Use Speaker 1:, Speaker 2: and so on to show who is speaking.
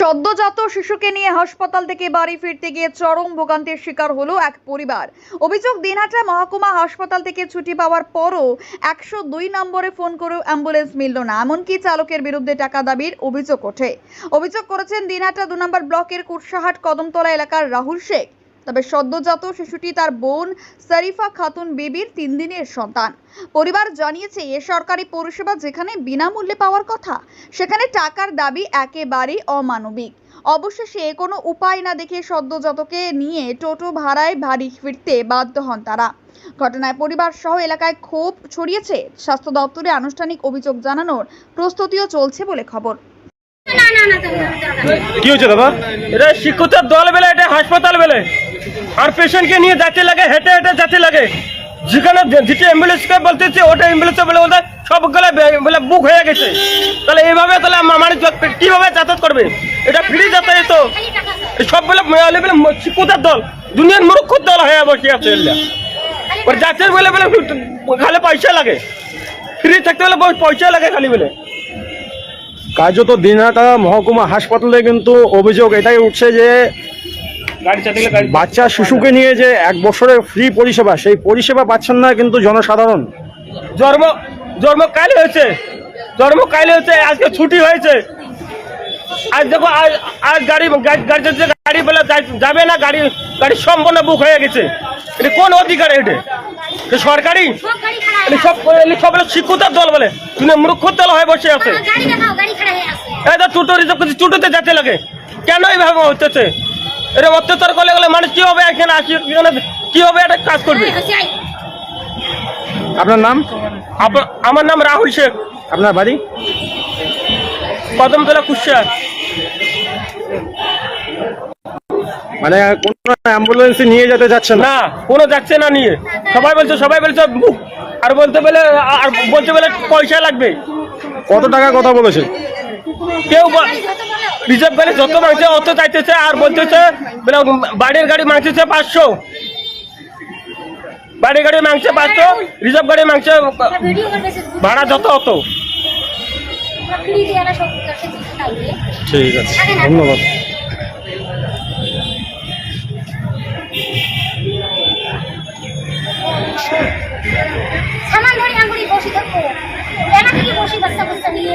Speaker 1: সদ্যজাত শিশুকে নিয়ে হাসপাতাল থেকে বাড়ি ফিরতে গিয়ে চরম ভোগান্তির শিকার হলো এক পরিবার। অভিযোগ, দিনহাটা মহকুমা হাসপাতাল থেকে ছুটি পাওয়ার পরও একশো দুই নম্বরে ফোন করেও অ্যাম্বুলেন্স মিলল না, এমনকি চালকের বিরুদ্ধে টাকা দাবির অভিযোগ ওঠে। অভিযোগ করেছেন, দিনহাটা দু নম্বর ব্লকের কুটসাহাট কদমতলা এলাকার রাহুল শেখ। তবে সদ্যজাত শিশুটি তার বোন শরীফা খাতুন বিবির তিন দিনের সন্তান। পরিবার জানিয়েছে এ সরকারি পরিষেবা যেখানে বিনামূল্যে পাওয়ার কথা সেখানে টাকার দাবি একেবারেই অমানবিক। অবশেষে কোনো উপায় না দেখে সদ্যজাতকে নিয়ে টোটো ভাড়ায় বাড়ি ফিরতে বাধ্য হন তারা। ঘটনায় পরিবার সহ এলাকায় ক্ষোভ ছড়িয়েছে। স্বাস্থ্য দপ্তরে আনুষ্ঠানিক অভিযোগ জানানোর প্রস্তুতিও চলছে বলে খবর।
Speaker 2: কি হয়েছে দাদা?
Speaker 3: এটা শিক্ষকতার দল বেলে এটা হাসপাতাল বেলে। আর পেশেন্টকে নিয়ে যেতে লাগে, হেঁটে হেঁটে যাতে লাগে। যেখানে যেটা অ্যাম্বুলেন্সকে বলতেছে, ওটা অ্যাম্বুলেন্সে বলে বলতে সবগুলো বলে বুক হয়ে গেছে। তাহলে এইভাবে তাহলে মানুষ কীভাবে যাতায়াত করবে? এটা ফ্রি যাতায়াত তো। সবগুলো বলে শিক্ষকতার দল। দুনিয়ার মূর্খর দল হয়ে বসে আছে। ওর যাচ্ছে বলে বলে খালি পয়সা লাগে। ফ্রি থাকতে বহুত পয়সা লাগে খালি বলে।
Speaker 2: কার্যত দিনহাটা মহকুমা হাসপাতালে কিন্তু অভিযোগ এটাই উঠছে যে বাচ্চা শিশুকে নিয়ে যে এক বছরের ফ্রি পরিষেবা সেই পরিষেবা পাচ্ছেন না কিন্তু জনসাধারণ।
Speaker 3: জন্ম জন্ম কাল হয়েছে। জন্ম কাল হয়েছে আজকে ছুটি হয়েছে। আজ দেখো আজ আজ গাড়ি গাড়ি গাড়ি যাচ্ছে, গাড়ি বলে যাবে না গাড়ি গাড়ি সম্পূর্ণ বুক হয়ে গেছে। এটা কোন অধিকার এটা? সরকারি?
Speaker 4: সব
Speaker 3: শিক্ষতার দল বলে। তুমি মূর্খর দল হয়ে বসে আছে।
Speaker 4: হ্যাঁ, গাড়ি দেখাও গাড়ি খাড়া হয়ে আছে।
Speaker 3: এই তো টোটো রিজার্ভ করছে টোটোতে যেতে লাগে। কেন এইভাবে হচ্ছে? এটা অত্যাচার করলে গেলে মানুষ কি হবে এখানে আসি? এখানে কি হবে? একটা কাজ করবে।
Speaker 2: আপনার নাম?
Speaker 3: আমার নাম রাহুল শেখ।
Speaker 2: আপনার বাড়ি?
Speaker 3: কদমতলা কুশিয়া
Speaker 2: মানে কোন অ্যাম্বুলেন্সে নিয়ে যেতে যাচ্ছেন না?
Speaker 3: কোনো যাচ্ছে না নিয়ে। সবাই বলছে সবাই বলছে বুক আর বলতে বলে আর বলতে বলে পয়সা লাগবে।
Speaker 2: কত টাকা কথা বলেছে?
Speaker 3: কেউ রিজার্ভ ভ্যানে যত মাংসে অত চাইতেছে আর বলতেছে বাড়ির গাড়ি মাংসেছে পাঁচশো। বাড়ির গাড়ি মাংসে পাঁচশো, রিজার্ভ গাড়ি মাংসে ভাড়া যত অত।
Speaker 4: ঠিক আছে, ধন্যবাদ। বসে থাকব থেকে বসে
Speaker 2: বাচ্চা বাচ্চা নিয়ে